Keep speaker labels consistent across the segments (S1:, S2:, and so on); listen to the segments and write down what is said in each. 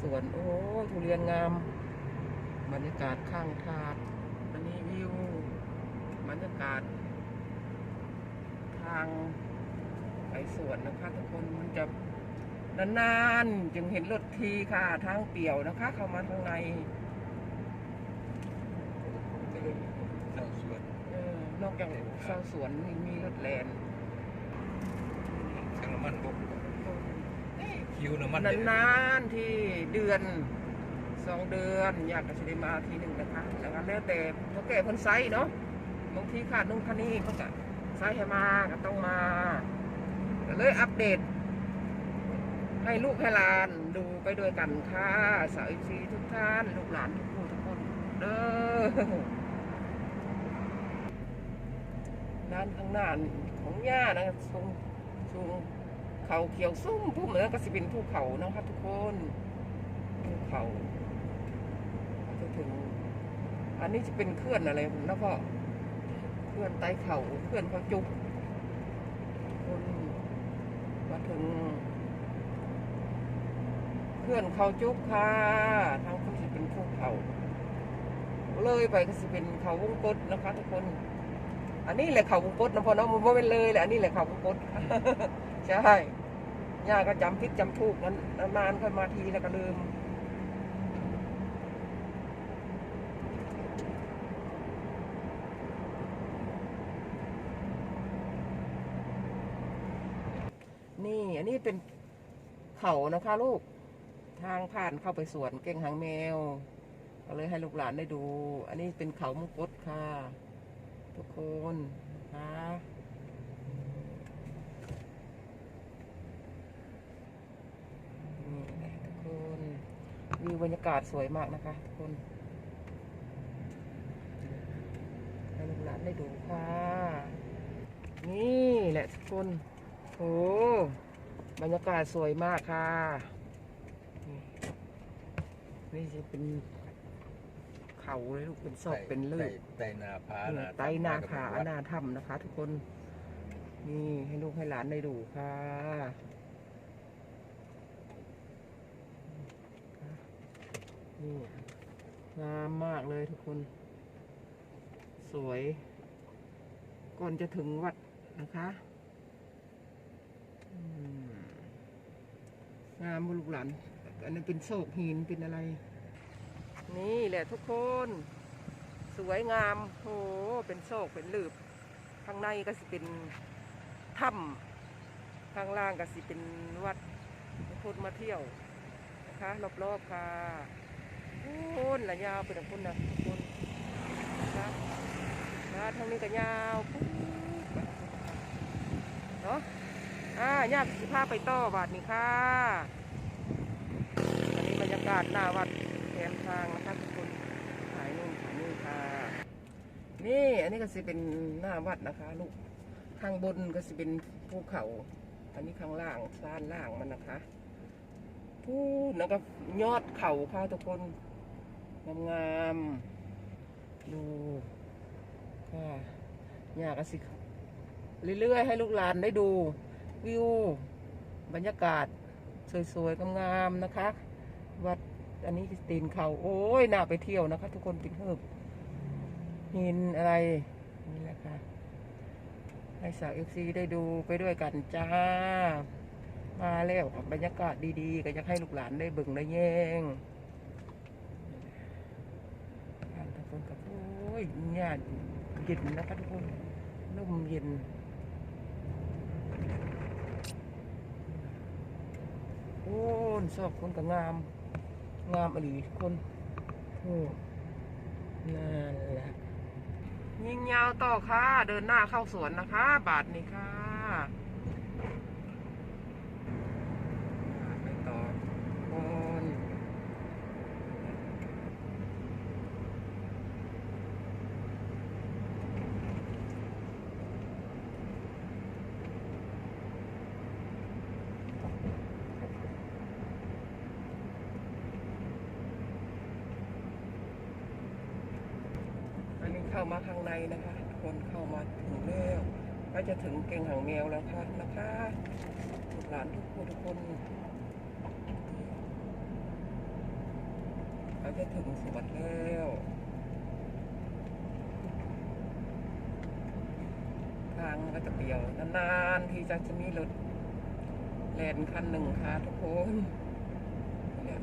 S1: สวน โอ้ทุเรียนงาม บรรยากาศข้างทางอันนี้วิว บรรยากาศ ทางไปสวนนะคะทุกคนมันจะนานๆจึงเห็นรถทีค่ะ ทางเปี่ยวนะคะ เข้ามาข้างใน
S2: เจ้าสวน
S1: เออนอกจากเสาสวนนี่มีรถแลน
S2: ช่างน้ำมันบก คิวน้ำมัน
S1: นานๆที่เดือนสองเดือน อยากจะได้มาทีหนึ่งนะคะแล้วก็แล้วแต่เขาแก่คนไซส์เนาะบางทีขาดนุ่งคันนี้เขาจะไซส์ให้มาก็ต้องมาเลยอัปเดต ให้ลูกให้หลานดูไปด้วยกันค่ะสาวอีซีทุกท่าน ลูกหลานทุกผู้ทุกคนเด้อด้านข้างหน้าของย่านะสูงสูง เขาเขียวซุ้มผู้เหมือนก็สิเป็นภูเขานะคะทุกคนภูเขาจะถึง อันนี้จะเป็นเคลื่อนอะไรนะพ่อเคลื่อนไต้เขาเคลื่อนเขาจุกคนมาถึงเพื่อนเขาจุกค่ะทางคุณสิเป็นภูเขาเลยไปก็สิเป็นเขาวงกตนะคะทุกคน อันนี้แหละเขาวงกตนะพ่อเนาะมันไม่เป็นเลยแหละอันนี้แหละเขาวงกต ใช่ย่าก็จำพิษจำถูกนั้นนานๆค่อยมาทีแล้วก็ลืมนี่อันนี้เป็นเขานะคะลูกทางผ่านเข้าไปสวนเก่งหางแมวก็เลยให้ลูกหลานได้ดู อันนี้เป็นเขามงกตค่ะ ทุกคนนะคะนี่แหละทุกคน วิวบรรยากาศสวยมากนะคะทุกคนให้ลูกหลานได้ดูค่ะ นี่แหละทุกคนโอ้บรรยากาศสวยมากค่ะ นี่จะเป็นเขาเลยลูกเป็นซอกเป็นเลือด
S2: ไตนาผา
S1: นี่ไตนาผานาถ้ำนะคะ ทุกคน นี่ให้ลูกให้หลานได้ดูค่ะ นี่งามมากเลยทุกคน สวย ก่อนจะถึงวัดนะคะงามบุลูกหลานอันนี้เป็นโศกหินเป็นอะไร นี่แหละทุกคน สวยงามโหเป็นโศกเป็นหลืบข้างในก็สิเป็นถ้ำข้างล่างก็สิเป็นวัดทุกคนมาเที่ยวนะคะรอบๆค่ะ ละยาวเป็นคนนะทุกคนนะคะนะทางนี้ก็ยาวปุ๊บไปเนาะอ่ายากสิพาไปต่อบาทนี้ค่ะอันนี้บรรยากาศหน้าวัดแคมทางนะคะทุกคนถ่ายนู่นถ่ายนี่ค่ะ นี่อันนี้ก็สิเป็นหน้าวัดนะคะลูกข้างบนก็สิเป็นภูเขา อันนี้ข้างล่างด้านล่างมันนะคะพูดแล้วก็ยอดเขาค่ะทุกคน งามๆดูค่ะอยากกสิเรื่อยๆ ให้ลูกหลานได้ดูวิว บรรยากาศ สวยๆงามๆนะคะ วัดอันนี้ตีนเขาโอ้ยน่าไปเที่ยวนะคะ ทุกคนติดเหิบหินอะไร นี่แหละค่ะ ให้สาวเอฟซีได้ดูไปด้วยกันจ้า มาแล้วบรรยากาศดีๆ ก็จะให้ลูกหลานได้บิ่งได้แย่งท่านทุกคนกับโอ้ย เนี่ยเย็นนะคะทุกคนร่มเย็นโอ้นชอบคนก็งาม งามอลีทุกคนโอ้นั่นแหละยิงยาวต่อค่ะ เดินหน้าเข้าสวนนะคะ บาทนี้ค่ะไปต่อคนอันนี้ เข้ามาข้างในนะคะ คนเข้ามาถึงแล้วก็จะถึงเก่งหางแมวแล้วค่ะนะคะลูกหลานทุกคนทุกคนได้ถึงสวนแล้วทางก็จะเปี่ยวนานๆที่จะจะมีรถแลนคันหนึ่งค่ะทุกคนเนี่ย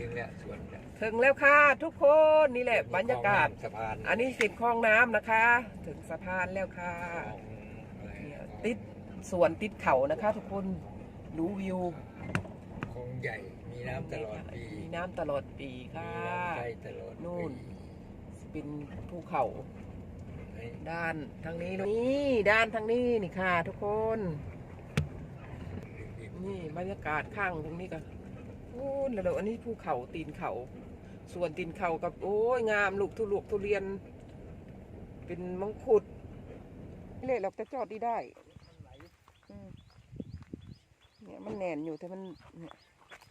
S2: ถึงแล้วสวนเนี่ย
S1: ถึงแล้วค่ะทุกคนนี่แหละบรรยากาศ
S2: สะพาน
S1: อันนี้สิบคลองน้ำนะคะ ถึงสะพานแล้วค่ะ
S2: ของอะไร
S1: เนี่ยติดสวนติดเขานะคะ ทุกคนดูวิว
S2: ของใหญ่ มีน้ำตลอดปี
S1: มีน้ำตลอดปี
S2: มี
S1: ค่ะ
S2: น้ำใช้ตลอด
S1: นู่น
S2: ปี
S1: เป็นภูเขา
S2: ให้
S1: ด้านทางนี้นี่ด้านทางนี้นี่ค่ะ ทุกคน นี่บรรยากาศข้างตรงนี้ก็โอ้ยแล้วเดี๋ยวอันนี้ภูเขาตีนเขา ส่วนตีนเขากับโอ้ยงามลูกทุลูกทุเรียน เป็นมังคุดนี่เลยเราจะจอดดีได้อืมเนี่ยมันแน่นอยู่แต่มันเนี่ย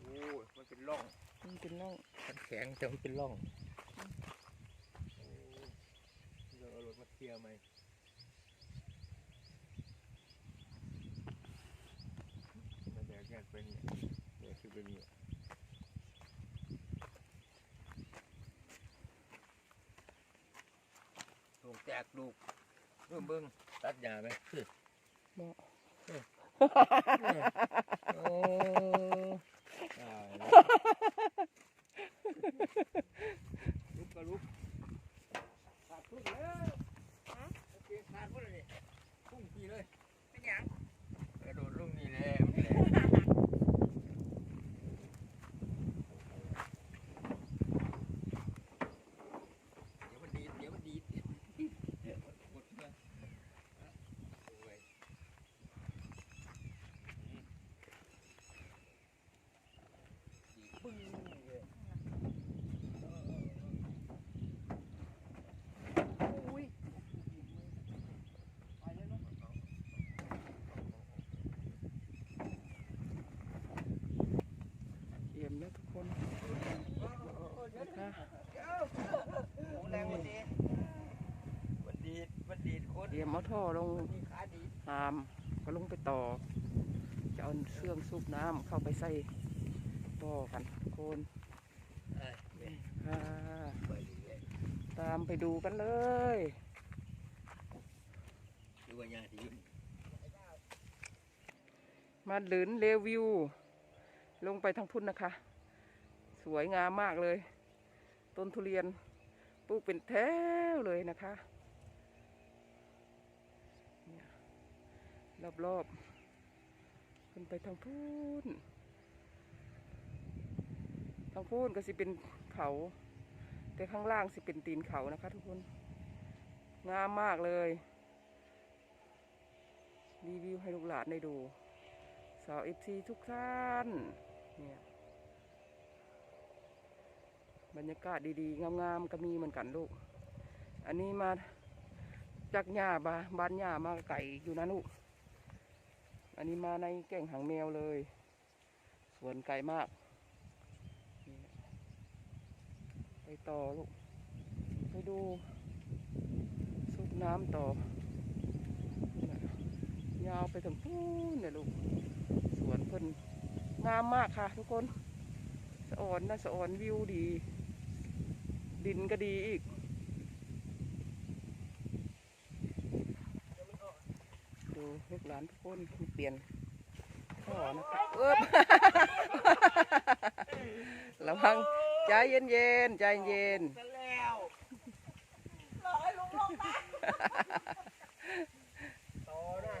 S2: โอ้ยมันเป็นร่อง
S1: มันเป็นร่อง
S2: มันแข็งแต่มันเป็นร่องโอ้ยเราเอารถมาเคลียร์ไหมมันแดกแยกไปเนี่ยเดี๋ยวคือเป็นเนี่ย ลูกแจกลูกเบิ่งเบิ่งตัดหญ้าไหมคือ
S1: เนาะ
S2: โอ้ตายแล้วลุกก็ลุกขาดทุนแล้วโอเคขาดหมดเลยนี่พุ่งปีเลย
S1: เป็นหยัง
S2: กระโดดลงนี่แหละมันแหละเดี๋ยวมันดีดเดี๋ยวมันดีดเดี๋ยวมันกดมาโอ้ย ปึ้งเลย
S1: อุ้ยเยี่ยมแล้วทุกคนนะคะ
S2: แรงมันดีมันดีดมันดีดโคตร
S1: เตรียมเอา ท่อลง
S2: มีขาดีด
S1: หามก็ลงไปต่อ จะเอาเครื่องสูบน้ำเข้าไปใส่ต่อกันทุกคน
S2: เอ้ยเว้ย
S1: ค่ะ
S2: ไปเลย
S1: ตามไปดูกันเลย
S2: ดูว่าญาติยุ่ง
S1: มาหลืนเลวิว ลงไปทางพุ่นนะคะ สวยงามมากเลย ต้นทุเรียนปลูกเป็นแถวเลยนะคะเนี่ย รอบๆขึ้นไปทางพูนทางพูนก็สิเป็นเขา แต่ข้างล่างสิเป็นตีนเขานะคะ ทุกคน งามมากเลยรีวิวให้ลูกหลานได้ดูสาวเอฟซีทุกท่านเนี่ยบรรยากาศดีๆ งามๆก็มีเหมือนกันลูก อันนี้มาจากหญ้าบาบ้านหญ้ามาไก่อยู่นะลูก อันนี้มาในแก่งหางแมวเลย สวนไก่มาก ไปต่อลูก ไปดูซุปน้ำต่อ ยาวไปถึงพูนเนี่ยลูก สวนเพิ่นงามมากค่ะทุกคน สะอ่อนนะสะอ่อนวิวดี ดินก็ดีอีก ดูลูกหลานทุกคนเปลี่ยนท่อนะคะเอ๊บระวังใจเย็นเย็นๆใจเย็น
S2: แล้วรอให้ลุงลงมาต่อนะ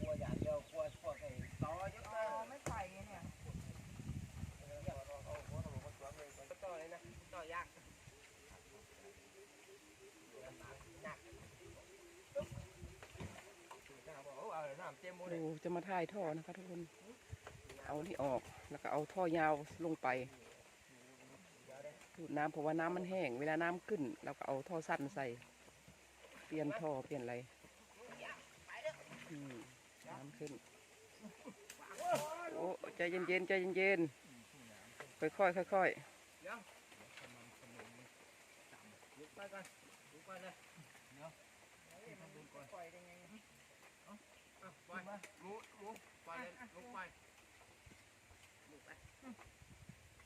S2: กลัวอย่างเดียวกลัวพวกไอ้ต่อเยอะมาก
S1: ไม่ไปเนี่ย
S2: ต่อเลยนะต่อยาก เอาน้ำเต็มหมดเลย
S1: ดูจะมาถ่ายท่อนะคะทุกคน เอาที่ออกแล้วก็เอาท่อยาวลงไปดูดน้ำเพราะว่าน้ำมันแห้ง เวลาน้ำขึ้นเราก็เอาท่อสั้นใส่ เปลี่ยนท่อเปลี่ยนอะไรน้ำขึ้น โอ้ใจเย็นๆใจเย็นๆค่อยๆค่อย
S2: ลุกไปก่อนไปเลย
S1: ๆ
S2: ที่ทำบุญก่อน
S3: ปล่อยได้ไง
S1: อะไปหมูหมูไปเลยลุกไปลุกไป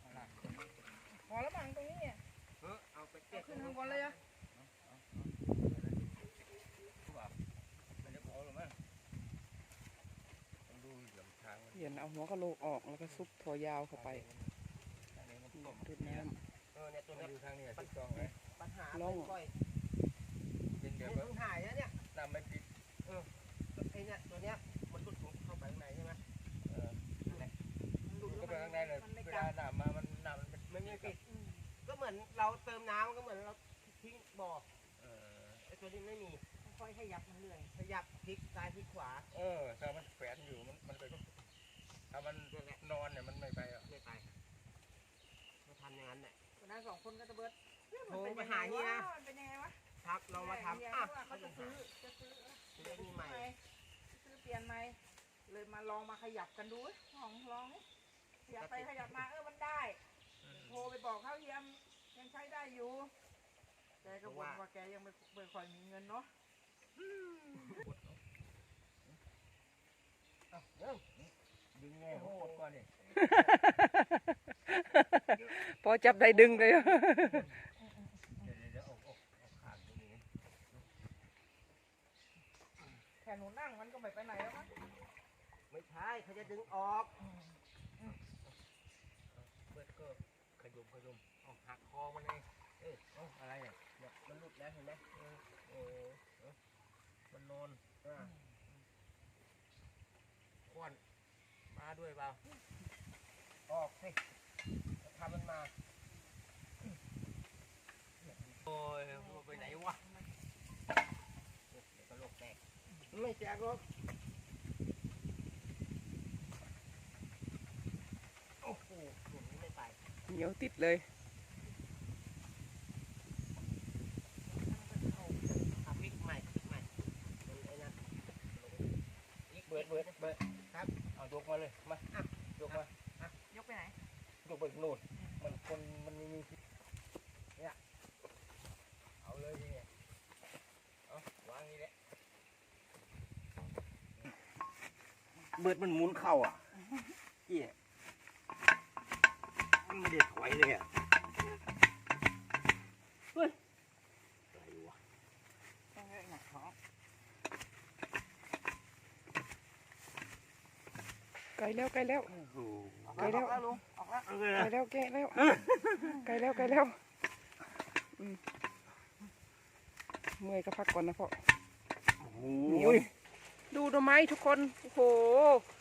S2: เอาล่ะ
S3: พอแล้วมั้งตรงนี้เนี่ย
S1: เออเอาไป
S3: เอา
S1: เก็บ
S3: ขึ้นข้างบนเลยอะ
S2: ผู้บ่าวมันจะพอหรือมั้งต้องดูเหลี่ยมทางมัน
S1: เปลี่ยนเอาหัวกะโหลกออกแล้วก็ซุปถั่วยาวเข้าไป
S2: ทางนี้มันต้ม
S1: ด้วยน้
S4: เออเนี่ยตัว
S2: มัน
S4: เนี้ย
S2: อยู่ทางนี้ถูกต้องไหม
S4: ปัญหา
S1: ล่อง
S4: บ่อย
S2: เป็น
S4: ๆ
S2: เดี๋ยว
S4: นี่เพิ่งถ่ายนะเนี่ย
S2: น้ำไม่ปิด
S4: ไอ้ เนี่ยตัวเนี้ยมันหลุดเข้าไปข้างในใช่ไหม
S2: เออ
S3: หลุด
S2: ก็
S3: แล้ว
S2: ไปข้างในเลย
S3: มันไม่
S2: เว
S3: กั
S2: ลา
S3: ด
S2: น้ำมามันน้ำมันเป็น
S4: ไม่มีปิด
S3: อืม
S4: ก็เหมือนเราเติมน้ำก็เหมือนเราทิ้งบ่อ
S2: เออ
S4: ไอ้ตัวนี้ไม่มี
S3: ค่อยๆขยับมันเรื่อย
S4: ขยับพลิกซ้ายพลิกขวา
S2: เออถ้ามันแฝงอยู่มันมันไปถ้ามันนอนเนี่ยมันไม่ไปอะ
S4: ไม่ไปมาทำอย่างนั้นแหละ
S3: วันนั้นสองคนก็จะเบิดเฮ้ย
S4: โทร
S3: มัน
S4: ไป
S3: เป็น
S4: หาเฮีย
S3: วะมันเป็นยังไงวะ
S4: ครับเรามาทำ
S3: เฮีย
S4: อะ
S3: ว่าเขาจะซื้อจะซื้อ
S4: ซื้อไอ้นี่ใหม่
S3: ซื้อเปลี่ยนใหม่เลยมาลองมาขยับกันดูลองลองขยับไปขยับมาเออมันได้โทรไปบอกเขาเฮียมยังใช้ได้อยู่แกก็บ่นว่าแกยังไม่ไม่ค่อยมีเงินเนาะ
S4: อะเริ่ม
S2: ดึงไงโหดก่อนดิำ
S1: พอจับได้ดึงเลย
S2: เดี๋ยวเดี๋ยวเอาเอาเอาขาดตรงนี้
S3: แค่หนูนั่งมันก็ ไม่ไปไหนแล้วมั้ง
S4: ไม่ใช่เขาจะดึงออก
S2: เปิดก็ขยุมขยุมเอาหักคอมันเองเอ้ยเอาอะไรเนี่ย
S4: เนี่ยมันหลุดแล้วเห็นไหม
S2: โอ้เอ้ามันนอน
S4: อ่า
S2: ควันมาด้วยเปล่า
S4: ออกสิทำมันมา
S2: โอ้ยไปไหนวะ
S4: เดี๋ยวกระโหลกแตก ไม่แจกหรอกโอ้โหหลุดไม่ไป
S1: เหนียวติดเลย
S4: อะพลิกใหม่พลิกใหม่มันไอ้นั่นอีกเบิดเบิดเบิด
S2: เอายกมาเลยมาอะยกมาย
S3: กไปไหน
S2: ยกไปโน่นมันคนมันมีมีเนี่ยเอาเลยทีเนี่ยเอาวางนี่แหละ
S4: เบิดมันหมุนเข่าอะเหี้ยมันไม่ได้ถอยเลยอะเฮ้ยอะไรวะ
S3: ต้องให้หนักท้อง
S1: ไกลแล้วไกลแล้ว
S4: โอ้โห
S3: ออก
S1: ไปแล้ว
S3: ออกแล้วลุงออกแล้ว
S4: เอาเลย
S1: ไกลแล้วแกะแล้วไกลแล้วไกลแล้วอืมเมื่อยก็พักก่อนนะพ่อ
S4: โอ้โห
S1: เหนียว ดูหน่อไม้ทุกคน โอ้โห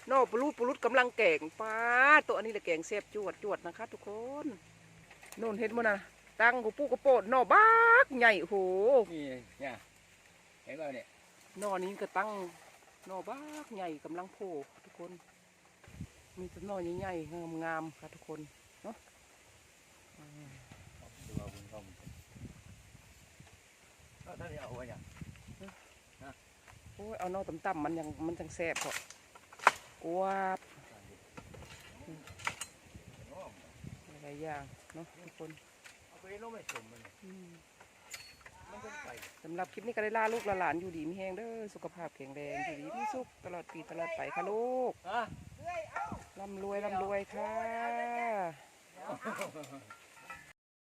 S1: นอปลุดปลุดกำลังแกงป้าดตัวอันนี้แหละแกงแซ่บจวดจวดนะคะ ทุกคนโน่นเห็นมั้ยนะตั้งกูปูกระโปดหนอบักใหญ่โอ้โห
S2: นี่เนี่ยเห็นป่ะเนี่ย
S1: หนอนี้ก็ตั้งหนอบักใหญ่กำลังโผล่ทุกคน มีแต่หนอใหญ่ๆงามๆค่ะทุกคนเนาะอืม
S2: ดูเอาบุญเข้ามันเอาท่านนี้เอาไว้ยัง
S1: โอ้ยเอาหนอต่ำๆมันยังมันจังแซ่บพอกวาบหลายๆอย่างเนาะทุกคน
S2: เอาไปน้องไม่สมมัน
S1: อืม
S2: มันต้องไป
S1: สำหรับคลิปนี้ก็ได้ล่าลูกหลานอยู่ดีมีแห้งเด้อสุขภาพแข็งแรงอยู่ดีมีสุขตลอดปีตลอดไปค่ะลูก
S2: อะ
S3: เฮ้ยเอ้า
S1: ร่ำรวยร่ำรวยค่ะ
S3: เดี๋ยวเอา